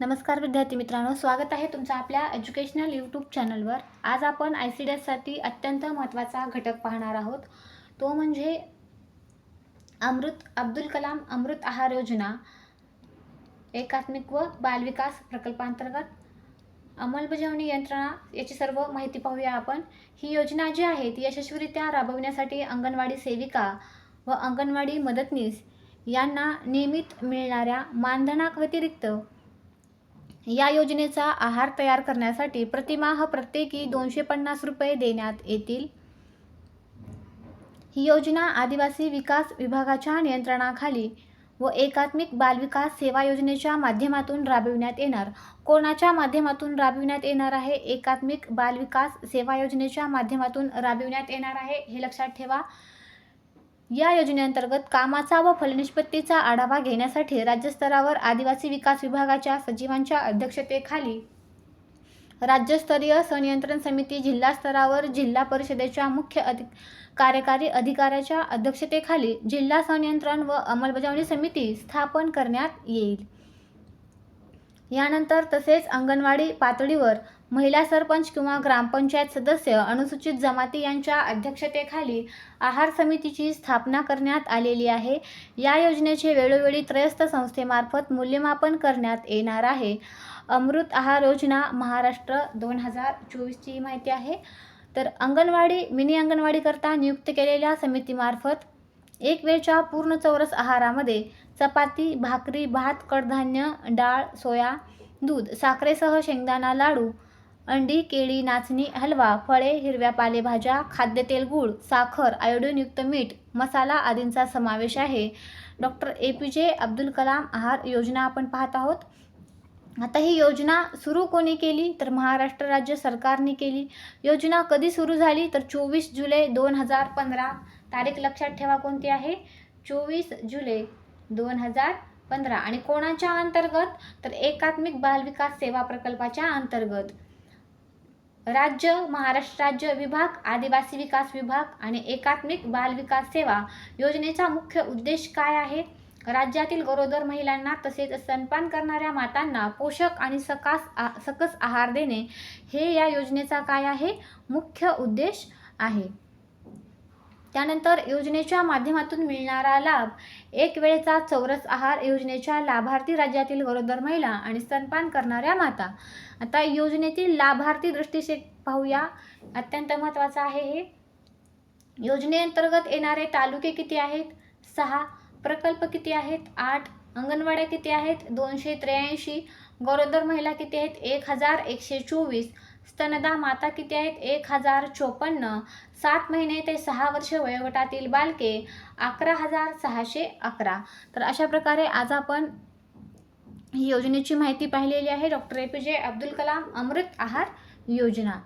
नमस्कार विद्यार्थी मित्रांनो स्वागत आहे तुमचं आपल्या एज्युकेशनल यूट्यूब चॅनलवर आज आपण आय सी डी एससाठी अत्यंत महत्त्वाचा घटक पाहणार आहोत. तो म्हणजे अमृत अब्दुल कलाम अमृत आहार योजना एकात्मिक व बालविकास प्रकल्पांतर्गत अंमलबजावणी यंत्रणा याची सर्व माहिती पाहूया आपण. ही योजना जी आहे ती यशस्वीरित्या राबविण्यासाठी अंगणवाडी सेविका व अंगणवाडी मदतनीस यांना नियमित मिळणाऱ्या मानधनाव्यतिरिक्त या योजनेचा आहार तयार करण्यासाठी प्रतिमाह प्रत्येकी दोनशे पन्नास रुपये देण्यात येतील. ही योजना आदिवासी विकास विभागाच्या नियंत्रणाखाली व एकात्मिक बालविकास सेवा योजनेच्या माध्यमातून राबविण्यात येणार. कोणाच्या माध्यमातून राबविण्यात येणार आहे? एकात्मिक बालविकास सेवा योजनेच्या माध्यमातून राबविण्यात येणार आहे हे लक्षात ठेवा. या योजनेअंतर्गत कामाचा व फलनिष्पत्तीचा आढावा घेण्यासाठी राज्यस्तरावर आदिवासी विकास विभागाच्या सचिवांच्या अध्यक्षतेखाली राज्यस्तरीय संनियंत्रण समिती जिल्हा स्तरावर जिल्हा परिषदेच्या मुख्य अधि कार्यकारी अधिकाऱ्याच्या अध्यक्षतेखाली जिल्हा संनियंत्रण व अंमलबजावणी समिती स्थापन करण्यात येईल. यानंतर तसेच अंगणवाडी पातळीवर महिला सरपंच किंवा ग्रामपंचायत सदस्य अनुसूचित जमाती यांच्या अध्यक्षतेखाली आहार समितीची स्थापना करण्यात आलेली आहे. या योजनेचे वेळोवेळी त्रयस्थ संस्थेमार्फत मूल्यमापन करण्यात येणार आहे. अमृत आहार योजना महाराष्ट्र दोन हजार चोवीसची माहिती आहे. तर अंगणवाडी मिनी अंगणवाडीकरता नियुक्त केलेल्या समितीमार्फत एक वेळच्या पूर्ण चौरस आहारामध्ये चपाती भाकरी भात कडधान्य डाळ सोया दूध साखरेसह शेंगदाणा लाडू अंडी केळी नाचणी हलवा फळे हिरव्या पालेभाज्या खाद्यतेल गूळ साखर आयोडीनयुक्त मीठ मसाला आदींचा समावेश आहे. डॉक्टर ए पी जे अब्दुल कलाम आहार योजना आपण पाहत आहोत. आता ही योजना सुरू कोणी केली? तर महाराष्ट्र राज्य सरकारने केली. योजना कधी सुरू झाली? तर चोवीस जुलै दोन हजार पंधरा तारीख लक्षात ठेवा कोणती आहे? चोवीस जुलै दोन हजार पंधरा. आणि कोणाच्या अंतर्गत? तर एकात्मिक बालविकास सेवा प्रकल्पाच्या अंतर्गत. राज्य महाराष्ट्र राज्य विभाग आदिवासी विकास विभाग आणि एकात्मिक बाल विकास सेवा योजनेचा मुख्य उद्देश काय आहे? राज्यातील गरोदर महिलांना तसेच स्तनपान करणाऱ्या मातांना पोषक आणि सकास आ सकस आहार देणे हे या योजनेचा काय आहे? मुख्य उद्देश आहे. त्यानंतर योजनेच्या माध्यमातून मिळणारा लाभ एक वेळेचा चौरस आहार योजनेच्या लाभार्थी राज्यातील गरोदर महिला आणि स्तनपान करणाऱ्या माता. आता योजनेतील लाभार्थी दृष्टिसे पाहूया. अत्यंत महत्त्वाचं आहे हे. योजनेअंतर्गत येणारे तालुके किती आहेत? सहा. प्रकल्प किती आहेत? आठ. अंगणवाड्या किती आहेत? दोनशे त्र्याऐंशी. गरोदर महिला किती आहेत? एक हजार एकशे चोवीस. स्तनदा माता किती आहेत? एक हजार चोपन्न. सात महिने ते सहा वर्ष वयोगटातील बालके अकरा हजार सहाशे अकरा. तर अशा प्रकारे आज आपण ही योजनेची माहिती पाहिलेली आहे. डॉक्टर ए पी जे अब्दुल कलाम अमृत आहार योजना.